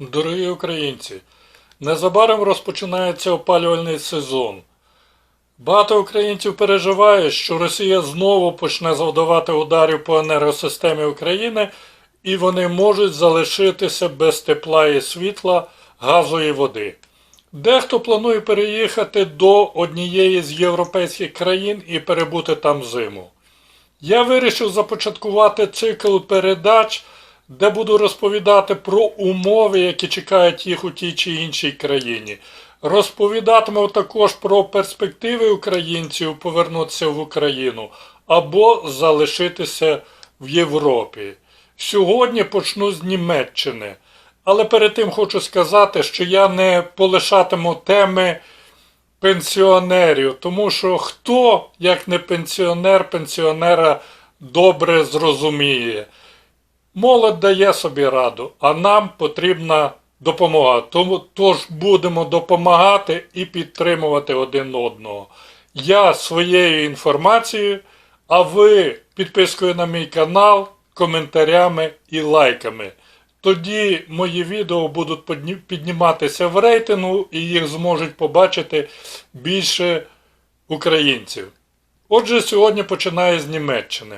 Дорогі українці, незабаром розпочинається опалювальний сезон. Багато українців переживає, що Росія знову почне завдавати ударів по енергосистемі України, і вони можуть залишитися без тепла і світла, газу і води. Дехто планує переїхати до однієї з європейських країн і перебути там зиму. Я вирішив започаткувати цикл передач, де буду розповідати про умови, які чекають їх у тій чи іншій країні. Розповідатиму також про перспективи українців повернутися в Україну або залишитися в Європі. Сьогодні почну з Німеччини. Але перед тим хочу сказати, що я не полишатиму теми пенсіонерів, тому що хто, як не пенсіонер, пенсіонера добре зрозуміє. Молодь дає собі раду, а нам потрібна допомога. Тому тож будемо допомагати і підтримувати один одного. Я своєю інформацією, а ви підпискою на мій канал, коментарями і лайками. Тоді мої відео будуть підніматися в рейтингу і їх зможуть побачити більше українців. Отже, сьогодні починаю з Німеччини.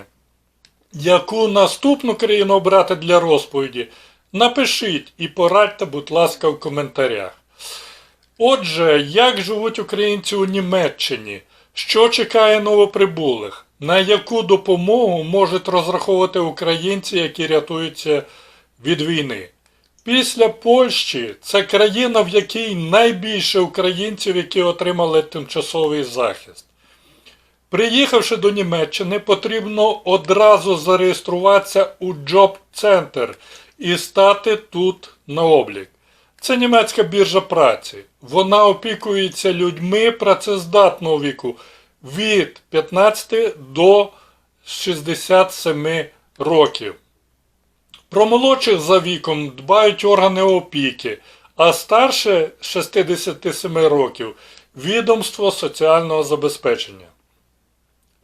Яку наступну країну обрати для розповіді? Напишіть і порадьте, будь ласка, в коментарях. Отже, як живуть українці у Німеччині? Що чекає новоприбулих? На яку допомогу можуть розраховувати українці, які рятуються від війни? Після Польщі це країна, в якій найбільше українців, які отримали тимчасовий захист. Приїхавши до Німеччини, потрібно одразу зареєструватися у Center і стати тут на облік. Це німецька біржа праці. Вона опікується людьми працездатного віку від 15 до 67 років. Про молодших за віком дбають органи опіки, а старше 67 років відомство соціального забезпечення.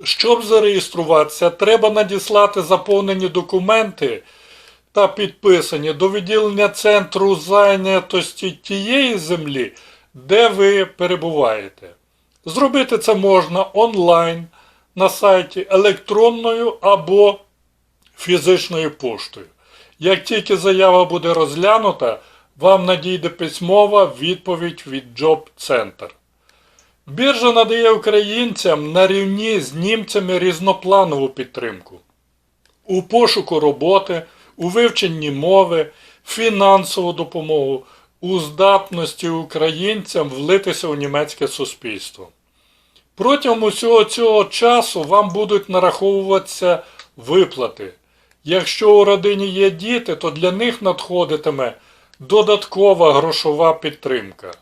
Щоб зареєструватися, треба надіслати заповнені документи та підписані до відділення центру зайнятості тієї землі, де ви перебуваєте. Зробити це можна онлайн на сайті електронною або фізичною поштою. Як тільки заява буде розглянута, вам надійде письмова відповідь від Job Center. Біржа надає українцям на рівні з німцями різнопланову підтримку у пошуку роботи, у вивченні мови, фінансову допомогу, у здатності українцям влитися у німецьке суспільство. Протягом усього цього часу вам будуть нараховуватися виплати. Якщо у родині є діти, то для них надходитиме додаткова грошова підтримка.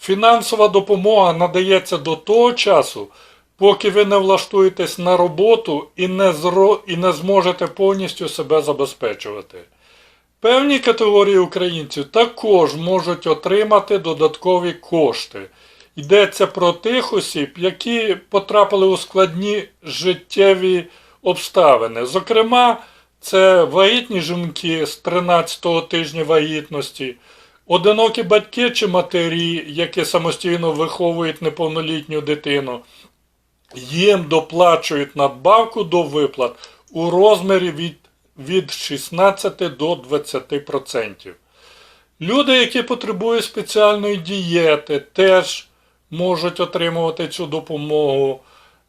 Фінансова допомога надається до того часу, поки ви не влаштуєтесь на роботу і не, зро... і не зможете повністю себе забезпечувати. Певні категорії українців також можуть отримати додаткові кошти. Йдеться про тих осіб, які потрапили у складні життєві обставини. Зокрема, це вагітні жінки з 13-го тижня вагітності, одинокі батьки чи матері, які самостійно виховують неповнолітню дитину, їм доплачують надбавку до виплат у розмірі від, від 16 до 20%. Люди, які потребують спеціальної дієти, теж можуть отримувати цю допомогу.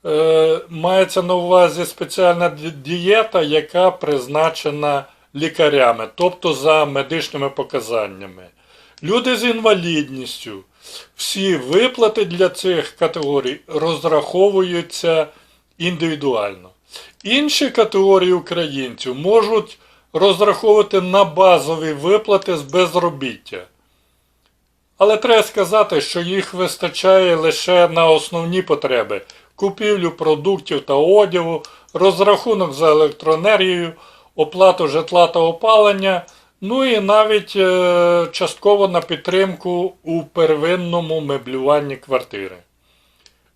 Е, мається на увазі спеціальна дієта, яка призначена лікарями, тобто за медичними показаннями. Люди з інвалідністю. Всі виплати для цих категорій розраховуються індивідуально. Інші категорії українців можуть розраховувати на базові виплати з безробіття. Але треба сказати, що їх вистачає лише на основні потреби купівлю продуктів та одягу, розрахунок за електроенергію, оплату житла та опалення, ну і навіть е, частково на підтримку у первинному меблюванні квартири.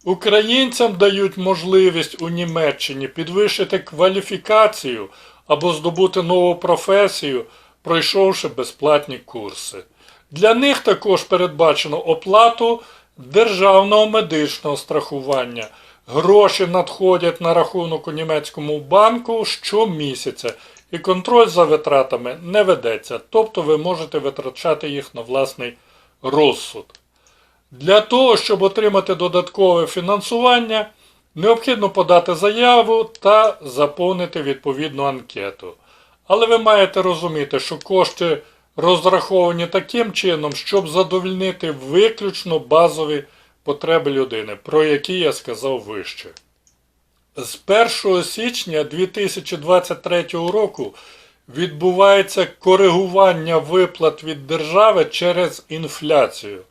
Українцям дають можливість у Німеччині підвищити кваліфікацію або здобути нову професію пройшовши безплатні курси. Для них також передбачено оплату державного медичного страхування. Гроші надходять на рахунок у німецькому банку щомісяця, і контроль за витратами не ведеться, тобто ви можете витрачати їх на власний розсуд. Для того, щоб отримати додаткове фінансування, необхідно подати заяву та заповнити відповідну анкету. Але ви маєте розуміти, що кошти розраховані таким чином, щоб задовольнити виключно базові потреби людини, про які я сказав вище. З 1 січня 2023 року відбувається коригування виплат від держави через інфляцію.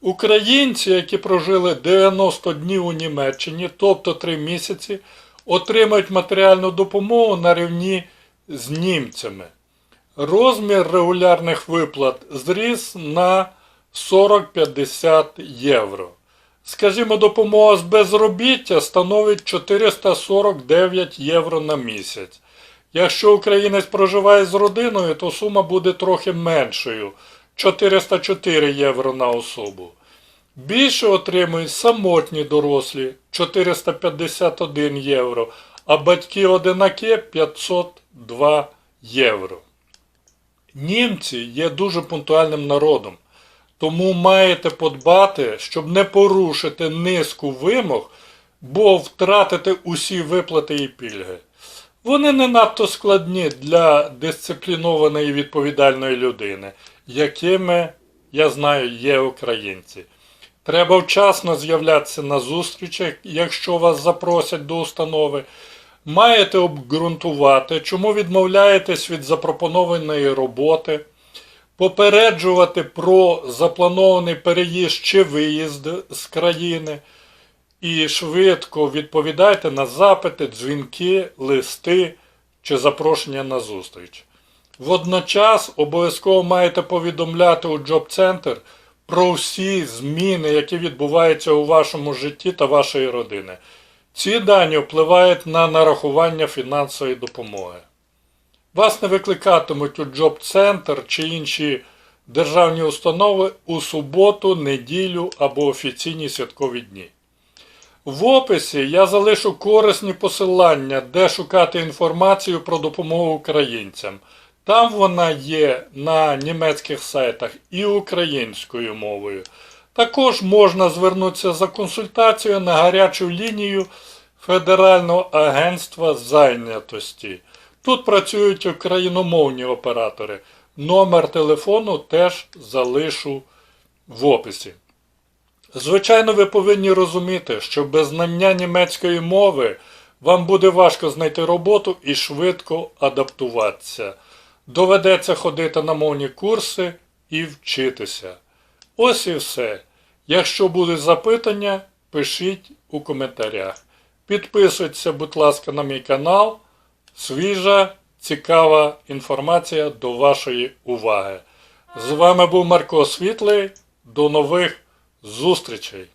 Українці, які прожили 90 днів у Німеччині, тобто 3 місяці, отримають матеріальну допомогу на рівні з німцями. Розмір регулярних виплат зріс на 40-50 євро. Скажімо, допомога з безробіття становить 449 євро на місяць. Якщо українець проживає з родиною, то сума буде трохи меншою 404 євро на особу. Більше отримують самотні дорослі 451 євро, а батьки-одинаки 502 євро. Німці є дуже пунктуальним народом, тому маєте подбати, щоб не порушити низку вимог, бо втратити усі виплати і пільги. Вони не надто складні для дисциплінованої і відповідальної людини, якими, я знаю, є українці. Треба вчасно з'являтися на зустрічах, якщо вас запросять до установи. Маєте обґрунтувати, чому відмовляєтесь від запропонованої роботи, попереджувати про запланований переїзд чи виїзд з країни і швидко відповідайте на запити, дзвінки, листи чи запрошення на зустріч. Водночас обов'язково маєте повідомляти у Джоб-центр про всі зміни, які відбуваються у вашому житті та вашої родини. Ці дані впливають на нарахування фінансової допомоги. Вас не викликатимуть у Джоб-центр чи інші державні установи у суботу, неділю або офіційні святкові дні. В описі я залишу корисні посилання, де шукати інформацію про допомогу українцям. Там вона є на німецьких сайтах і українською мовою. Також можна звернутися за консультацією на гарячу лінію Федерального агентства зайнятості. Тут працюють україномовні оператори. Номер телефону теж залишу в описі. Звичайно, ви повинні розуміти, що без знання німецької мови вам буде важко знайти роботу і швидко адаптуватися. Доведеться ходити на мовні курси і вчитися. Ось і все. Якщо будуть запитання, пишіть у коментарях. Підписуйтеся, будь ласка, на мій канал. Свіжа, цікава інформація до вашої уваги. З вами був Марко Світлий. До нових зустрічей!